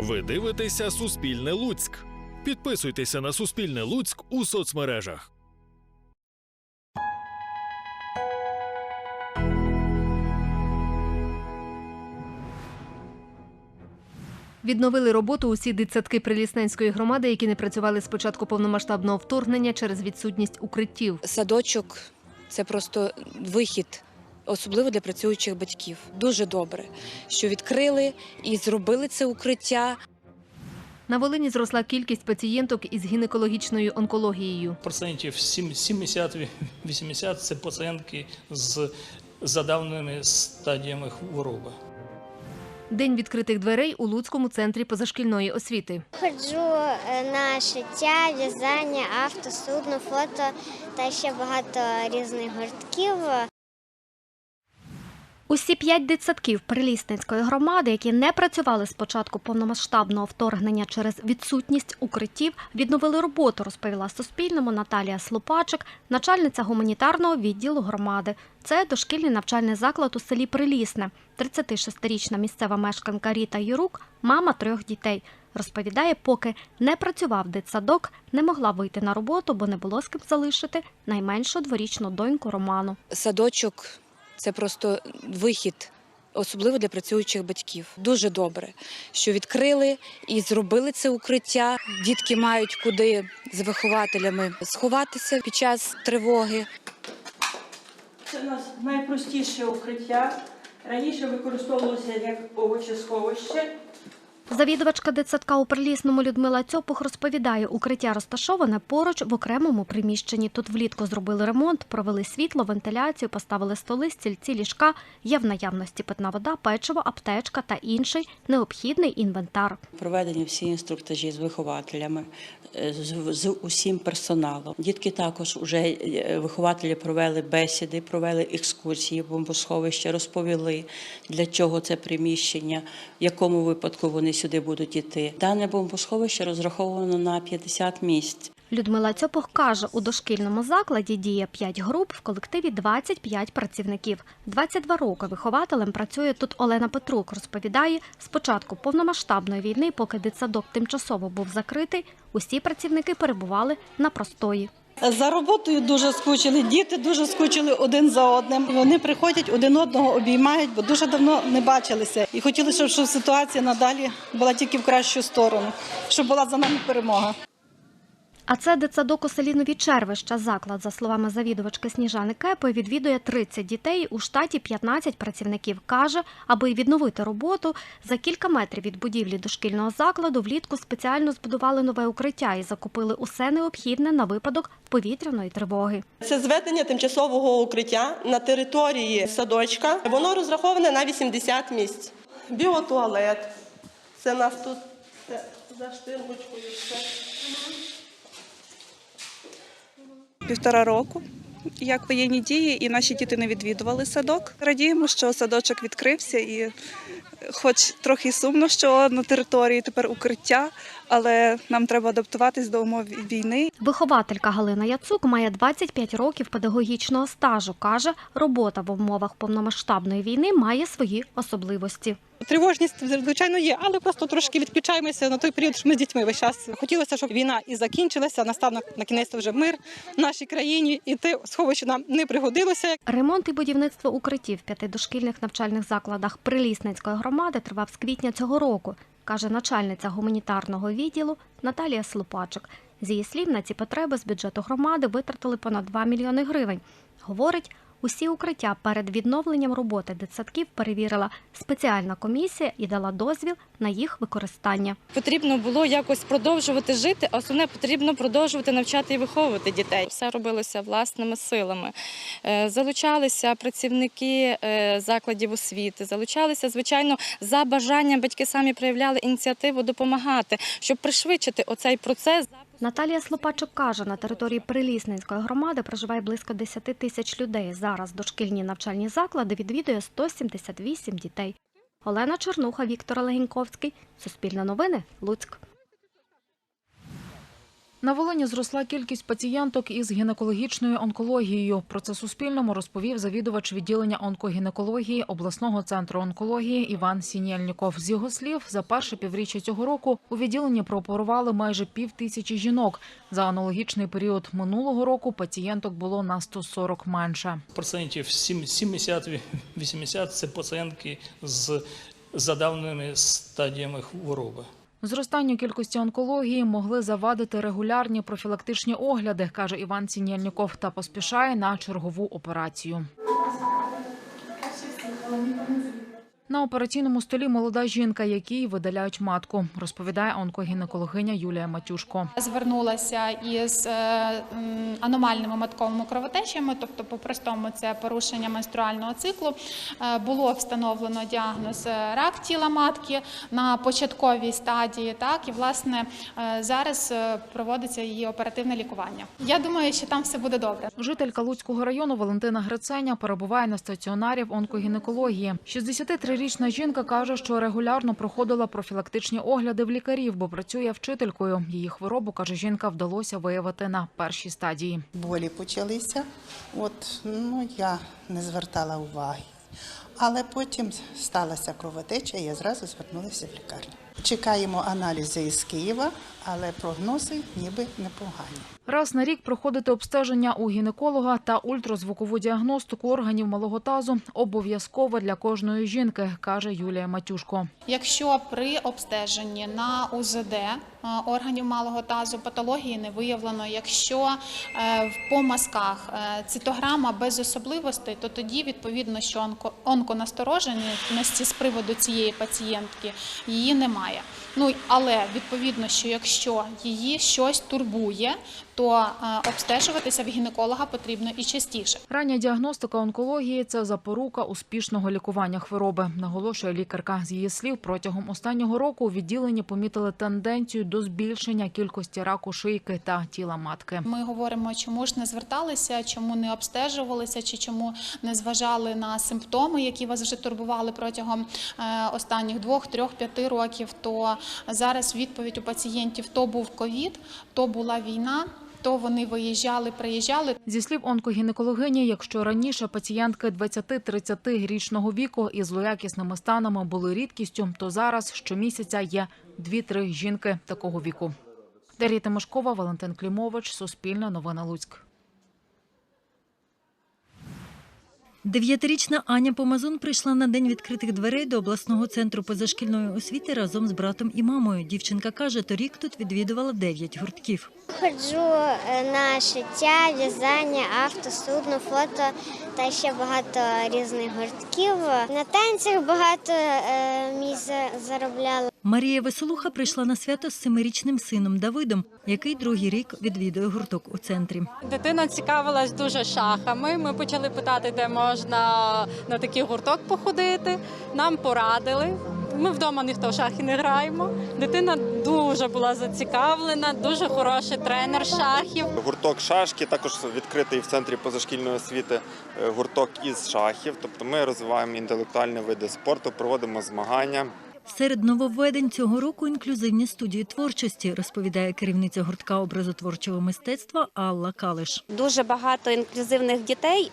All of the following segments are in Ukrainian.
Ви дивитеся Суспільне Луцьк. Підписуйтеся на Суспільне Луцьк у соцмережах. Відновили роботу усі дитсадки Прилісненської громади, які не працювали з початку повномасштабного вторгнення через відсутність укриттів. Садочок це просто вихід, особливо для працюючих батьків. Дуже добре, що відкрили і зробили це укриття. На Волині зросла кількість пацієнток із гінекологічною онкологією. процентів 70-80 це пацієнтки з задавненими стадіями хвороби. День відкритих дверей у Луцькому центрі позашкільної освіти. Ходжу е, на шиття, в'язання, авто, судно, фото та ще багато різних гуртків. Усі п'ять дитсадків Прилісненської громади, які не працювали з початку повномасштабного вторгнення через відсутність укриттів, відновили роботу, розповіла Суспільному Наталія Слупачик, начальниця гуманітарного відділу громади. Це дошкільний навчальний заклад у селі Прилісне. 36-річна місцева мешканка Ріта Юрук, мама трьох дітей. Розповідає, поки не працював дитсадок, не могла вийти на роботу, бо не було з ким залишити найменшу дворічну доньку Роману. Садочок це просто вихід, особливо для працюючих батьків. Дуже добре, що відкрили і зробили це укриття. Дітки мають куди з вихователями сховатися під час тривоги. Це у нас найпростіше укриття. Раніше використовувалося як овочесховище. Завідувачка дитсадка у Прилісному Людмила Цьопух розповідає, укриття розташоване поруч в окремому приміщенні. Тут влітку зробили ремонт, провели світло, вентиляцію, поставили столи, стільці, ліжка. Є в наявності питна вода, печиво, аптечка та інший необхідний інвентар. Проведені всі інструктажі з вихователями, з, з усім персоналом. Дітки також вже е, вихователі провели бесіди, провели екскурсії в бомбосховище, розповіли, для чого це приміщення, в якому випадку вони сюди будуть іти. Дане бомбосховище розраховано на 50 місць. Людмила Цьопух каже, у дошкільному закладі діє 5 груп, в колективі 25 працівників. 22 роки вихователем працює тут Олена Петрук. Розповідає, з початку повномасштабної війни, поки дитсадок тимчасово був закритий, усі працівники перебували на простої. За роботою дуже скучили, діти дуже скучили один за одним. Вони приходять один одного обіймають, бо дуже давно не бачилися. І хотіли, щоб ситуація надалі була тільки в кращу сторону, щоб була за нами перемога. А це дитсадок у селі Червища. Заклад, за словами завідувачки Сніжани Кепи, відвідує 30 дітей у штаті 15 працівників. Каже, аби відновити роботу, за кілька метрів від будівлі дошкільного закладу влітку спеціально збудували нове укриття і закупили усе необхідне на випадок повітряної тривоги. Це зведення тимчасового укриття на території садочка. Воно розраховане на 80 місць. Біотуалет. Це нас тут за штирмочкою. все. Півтора року. Як воєнні дії, і наші діти не відвідували садок. Радіємо, що садочок відкрився, і хоч трохи сумно, що на території тепер укриття, але нам треба адаптуватись до умов війни. Вихователька Галина Яцук має 25 років педагогічного стажу. Каже, робота в умовах повномасштабної війни має свої особливості. Тривожність, звичайно, є, але просто трошки відключаємося на той період, що ми з дітьми весь час. Хотілося, щоб війна і закінчилася, настав на, на кінець вже мир в нашій країні, і те сховище нам не пригодилося. Ремонт і будівництво укриттів в п'яти дошкільних навчальних закладах Прилісненської громади тривав з квітня цього року, каже начальниця гуманітарного відділу Наталія Слупачик. З її слів, на ці потреби з бюджету громади витратили понад 2 мільйони гривень. Говорить, усі укриття перед відновленням роботи дитсадків перевірила спеціальна комісія і дала дозвіл на їх використання. Потрібно було якось продовжувати жити, а основне потрібно продовжувати навчати і виховувати дітей. Все робилося власними силами. Е, Залучалися працівники е, закладів освіти, залучалися, звичайно, за бажанням батьки самі проявляли ініціативу допомагати, щоб пришвидшити оцей процес. Наталія Слопачок каже, на території Прилісненської громади проживає близько 10 тисяч людей. Зараз дошкільні навчальні заклади відвідує 178 дітей. Олена Чернуха, Віктор Легеньковський. Суспільне новини. Луцьк. На Волині зросла кількість пацієнток із гінекологічною онкологією. Про це Суспільному розповів завідувач відділення онкогінекології обласного центру онкології Іван Сінєльніков. З його слів, за перше півріччя цього року у відділенні прооперували майже пів тисячі жінок. За аналогічний період минулого року пацієнток було на 140 менше. Процентів 70-80 це пацієнтки з задавненими стадіями хвороби. Зростанню кількості онкології могли завадити регулярні профілактичні огляди, каже Іван Сінєльніков, та поспішає на чергову операцію. На операційному столі молода жінка, якій видаляють матку, розповідає онкогінекологиня Юлія Матюшко. Звернулася із е, аномальними матковими кровотечами, тобто, по-простому, це порушення менструального циклу. Е, Було встановлено діагноз е, рак тіла матки на початковій стадії. Так і власне зараз проводиться її оперативне лікування. Я думаю, що там все буде добре. Жителька Луцького району Валентина Гриценя перебуває на стаціонарі в онкогінекології. 63-річна жінка каже, що регулярно проходила профілактичні огляди в лікарів, бо працює вчителькою. Її хворобу каже жінка, вдалося виявити на першій стадії. болі почалися. От ну я не звертала уваги. Але потім сталася кровотеча, і я зразу звернулася в лікарню. Чекаємо аналізи із Києва, але прогнози ніби непогані. Раз на рік проходити обстеження у гінеколога та ультразвукову діагностику органів малого тазу обов'язково для кожної жінки, каже Юлія Матюшко. Якщо при обстеженні на УЗД е, органів малого тазу патології не виявлено, якщо е, в- по мазках е, цитограма без особливостей, то тоді відповідно, що онко- онконастороженості з приводу цієї пацієнтки її немає. Ну але відповідно, що якщо її щось турбує, то е, обстежуватися в гінеколога потрібно і частіше. Рання діагностика онкології це запорука успішного лікування хвороби, наголошує лікарка. З її слів, протягом останнього року у відділенні помітили тенденцію до збільшення кількості раку шийки та тіла матки. Ми говоримо, чому ж не зверталися, чому не обстежувалися, чи чому не зважали на симптоми, які вас вже турбували протягом е, останніх двох, трьох, п'яти років. То зараз відповідь у пацієнтів то був ковід, то була війна. То вони виїжджали, приїжджали. Зі слів онкогінекологині, якщо раніше пацієнтки 20-30 річного віку із злоякісними станами були рідкістю, то зараз щомісяця є 2-3 жінки такого віку. Дар'я Тимошкова, Валентин Клімович, Суспільне новини Луцьк. Дев'ятирічна Аня Помазун прийшла на день відкритих дверей до обласного центру позашкільної освіти разом з братом і мамою. Дівчинка каже, торік тут відвідувала дев'ять гуртків. Ходжу е, на шиття, в'язання, авто, судно, фото та ще багато різних гуртків. На танцях багато е, мій заробляла. Марія Веселуха прийшла на свято з семирічним сином Давидом, який другий рік відвідує гурток у центрі. Дитина цікавилась дуже шахами. Ми почали питати, де можна на такий гурток походити. Нам порадили. Ми вдома ніхто в шахи не граємо. Дитина дуже була зацікавлена, дуже хороший тренер шахів. Гурток шашки також відкритий в центрі позашкільної освіти. е, Гурток із шахів. Тобто ми розвиваємо інтелектуальні види спорту, проводимо змагання. Серед нововведень цього року інклюзивні студії творчості, розповідає керівниця гуртка образотворчого мистецтва Алла Калиш. дуже багато інклюзивних дітей.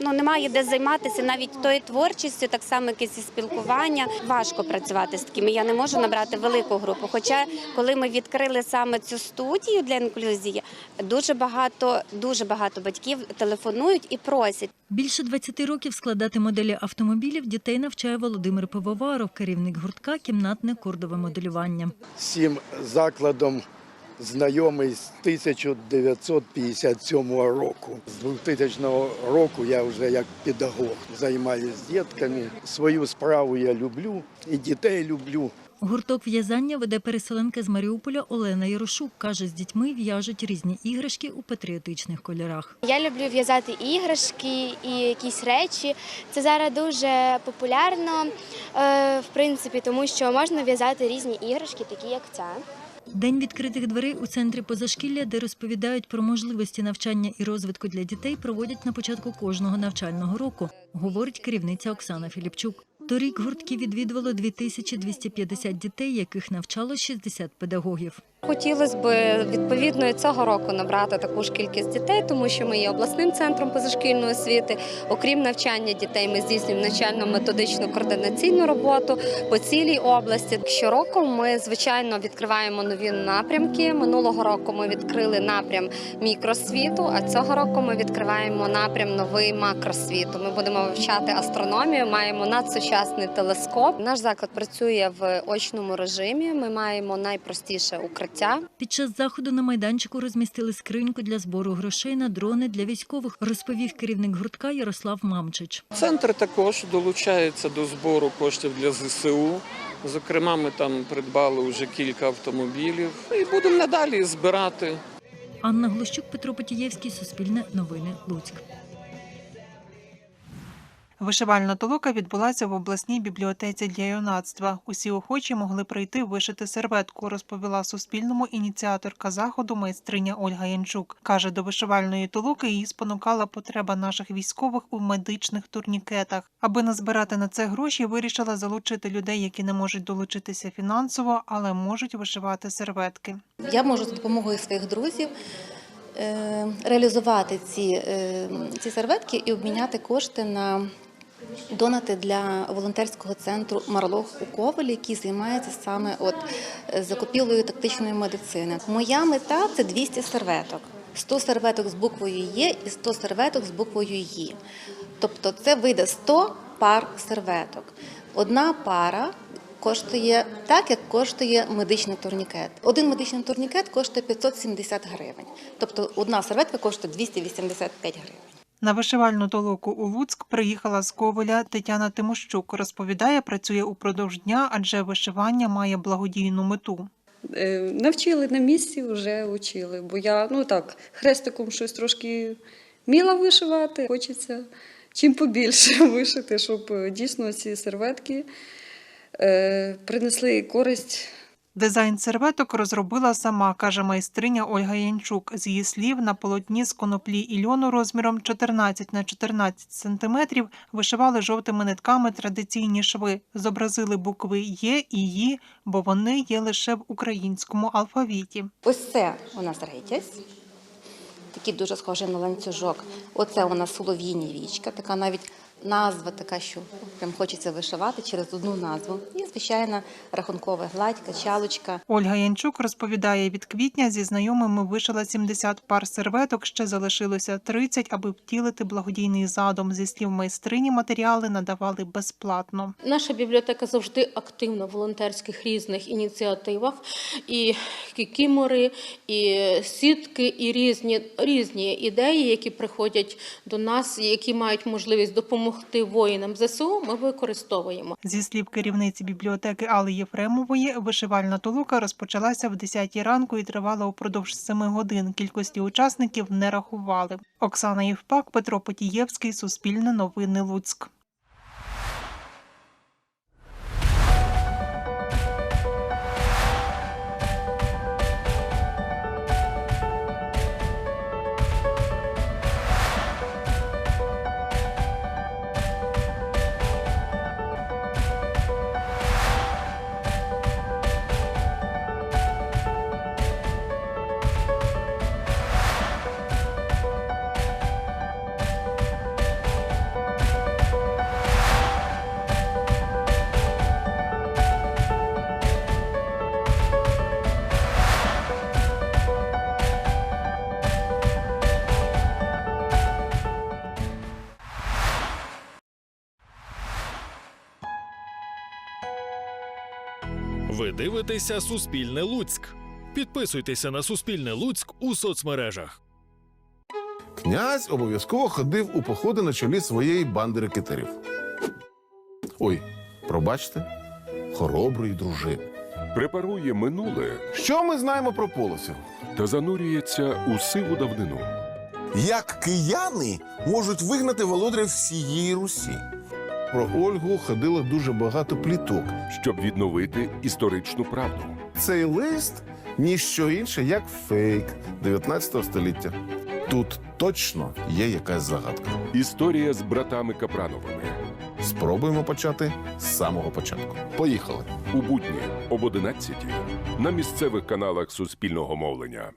Ну, немає де займатися навіть тою творчістю, так само якесь і спілкування. Важко працювати з такими. Я не можу набрати велику групу. Хоча, коли ми відкрили саме цю студію для інклюзії, дуже багато, дуже багато батьків телефонують і просять. Більше 20 років складати моделі автомобілів дітей навчає Володимир Пивоваров, керівник гуртка кімнатне кордове моделювання. Цим закладом знайомий з 1957 року. З 2000 року я вже як педагог займаюся з дітками. Свою справу я люблю і дітей люблю. Гурток в'язання веде переселенка з Маріуполя Олена Ярошук. Каже, з дітьми в'яжуть різні іграшки у патріотичних кольорах. Я люблю в'язати іграшки і якісь речі. Це зараз дуже популярно, е, в принципі, тому що можна в'язати різні іграшки, такі як ця. День відкритих дверей у центрі позашкілля, де розповідають про можливості навчання і розвитку для дітей, проводять на початку кожного навчального року, говорить керівниця Оксана Філіпчук. Торік гуртки відвідувало 2250 дітей, яких навчало 60 педагогів. Хотілося б відповідно цього року набрати таку ж кількість дітей, тому що ми є обласним центром позашкільної освіти. Окрім навчання дітей, ми здійснюємо навчально-методичну координаційну роботу по цілій області. Щороку ми звичайно відкриваємо нові напрямки. Минулого року ми відкрили напрям мікросвіту, а цього року ми відкриваємо напрям новий макросвіту. Ми будемо вивчати астрономію, маємо надсучасний телескоп. Наш заклад працює в очному режимі. Ми маємо найпростіше укриття. Під час заходу на майданчику розмістили скриньку для збору грошей на дрони для військових, розповів керівник гуртка Ярослав Мамчич. Центр також долучається до збору коштів для ЗСУ. Зокрема, ми там придбали вже кілька автомобілів і будемо надалі збирати. Анна Глущук, Петро Потієвський, Суспільне новини, Луцьк. Вишивальна толока відбулася в обласній бібліотеці для юнацтва. Усі охочі могли прийти вишити серветку, розповіла Суспільному ініціаторка заходу майстриня Ольга Янчук. Каже, до вишивальної толоки її спонукала потреба наших військових у медичних турнікетах. Аби назбирати на це гроші, вирішила залучити людей, які не можуть долучитися фінансово, але можуть вишивати серветки. Я можу за допомогою своїх друзів е, реалізувати ці, е, ці серветки і обміняти кошти на донати для волонтерського центру Марлох у Ковелі, який займається саме от е, закупівлею тактичної медицини. Моя мета це 200 серветок. 100 серветок з буквою Є і 100 серветок з буквою Ї. Тобто це вийде 100 пар серветок. Одна пара коштує так, як коштує медичний турнікет. Один медичний турнікет коштує 570 гривень. Тобто одна серветка коштує 285 гривень. На вишивальну толоку у Луцьк приїхала з Ковеля Тетяна Тимощук. Розповідає, працює упродовж дня, адже вишивання має благодійну мету. Е, Навчили на місці, вже учили. Бо я ну так, хрестиком щось трошки міла вишивати. Хочеться чим побільше вишити, щоб е, дійсно ці серветки е, принесли користь Дизайн серветок розробила сама, каже майстриня Ольга Янчук. З її слів, на полотні з коноплі і льону розміром 14 на 14 сантиметрів вишивали жовтими нитками традиційні шви. Зобразили букви Є і Ї, бо вони є лише в українському алфавіті. Ось це у нас ретязь, такий дуже схожий на ланцюжок. Оце у нас солов'їні вічка, така навіть назва така, що прям хочеться вишивати через одну назву. І звичайна рахункова гладь, качалочка. Ольга Янчук розповідає, від квітня зі знайомими вишила 70 пар серветок, ще залишилося 30, аби втілити благодійний задум. Зі слів майстрині матеріали надавали безплатно. Наша бібліотека завжди активна в волонтерських різних ініціативах. І кікімори, і сітки, і різні, різні ідеї, які приходять до нас, які мають можливість допомогти воїнам ЗСУ, ми використовуємо. Зі слів керівниці бібліотеки Алли Єфремової, вишивальна толока розпочалася в 10 ранку і тривала упродовж 7 годин. Кількості учасників не рахували. Оксана Євпак, Петро Потієвський, Суспільне новини Луцьк. Дивитеся Суспільне Луцьк. Підписуйтеся на Суспільне Луцьк у соцмережах. Князь обов'язково ходив у походи на чолі своєї банди рекетерів. Ой, пробачте, хороброї дружини. Препарує минуле Що ми знаємо про полосів? та занурюється у сиву давнину. Як кияни можуть вигнати володаря всієї Русі? Про Ольгу ходило дуже багато пліток. щоб відновити історичну правду. Цей лист ніщо інше, як фейк 19 століття. Тут точно є якась загадка. Історія з братами Капрановими. Спробуємо почати з самого початку. Поїхали. У будні об 11 на місцевих каналах Суспільного мовлення.